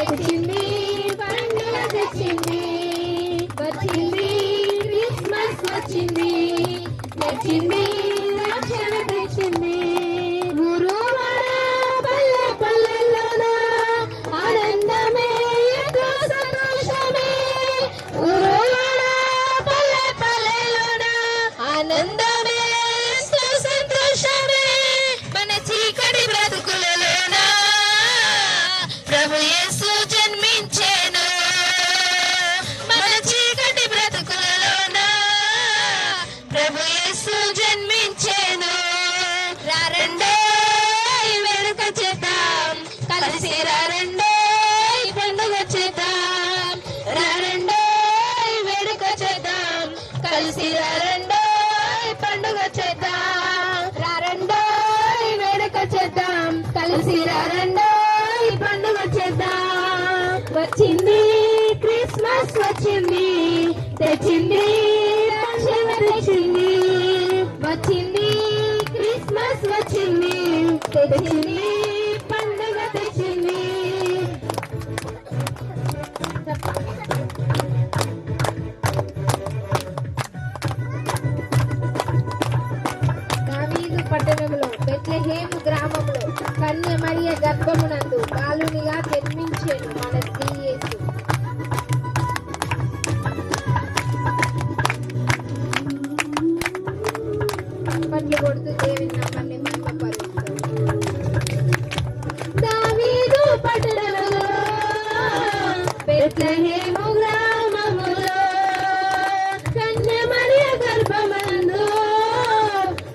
తెచ్చింది పండుగ తెచ్చింది వచ్చింది క్రిస్మస్ వచ్చింది తెచ్చింది ప్రభు యేసు జన్మించేను. రారండే వెనుక చేద్దాం. కలిసి రారండే పండుగ చేద్దాం. రారండే వెనుక చేద్దాం. కలిసి రారండే పండుగ చేద్దాం. రారండే వెనుక చేద్దాం. కలిసి రారండే పండుగ చేద్దాం. వచ్చింది క్రిస్మస్ వచ్చింది తెచ్చింది తెచ్చింది పండుగ తెచ్చింది. దావీదు పట్టణంలో బెత్లెహేము గ్రామంలో కన్య మరియ గర్భము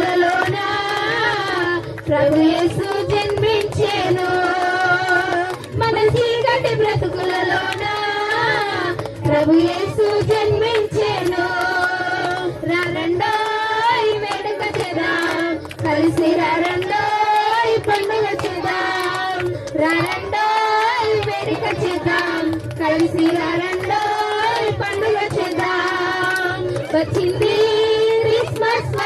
బ్రతుకులలోన ప్రభు యేసు జన్మించెను. మన చీకటి బ్రతుకులలోన ప్రభు యేసు జన్మించెను. రారండోయ్ వేడుక చేద్దాం. కలిసి రారండోయ్ పండుగ చేద్దాం. రారండోయ్ వేడుక చేద్దాం. కలిసి రారండోయ్ పండుగ చేద్దాం. వచ్చింది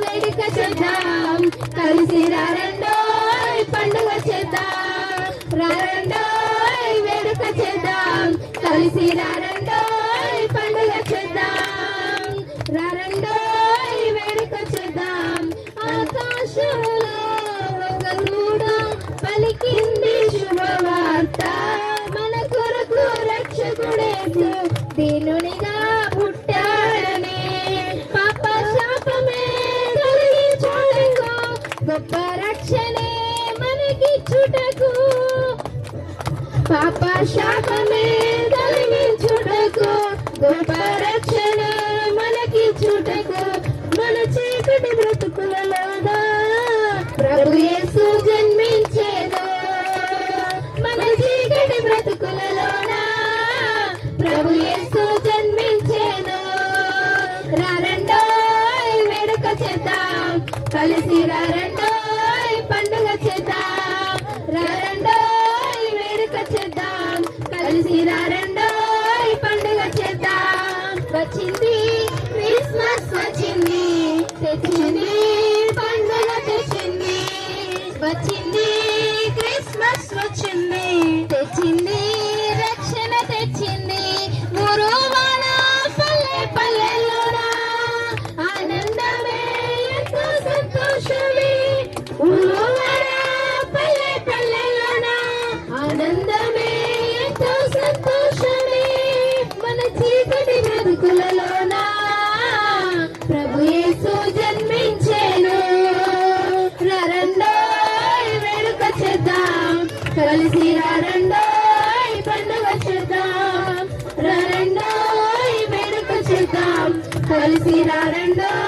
వేడుక చేద్దాం. కలిసి రారండోయ్ పండుగ చేద్దాం. రారండోయ్ వేడుక చేద్దాం. కలిసి రారండోయ్ పండుగ చేద్దాం. రారండోయ్ వేడుక చేద్దాం. ఆకాశంలో ఒక దూడ పలికింది శుభవార్త. మన కొరకు రక్షకుడే దీనునిగా పాప శాపమే తొలగించుటకు గొప్ప రక్షణ మనకి చుటకు మన చీకటి బ్రతుకులలోనా ప్రభు యేసు జన్మించేను. మన చీకటి బ్రతుకులలోనా ప్రభు యేసు జన్మించేను. రారండోయ్ వేడుక చేద్దాం. కలిసి రారండోయ్ కలిసి రండోయ్ పండుగ చేద్దాం రండోయ్ వేడుక చేద్దాం కలిసి రండోయ్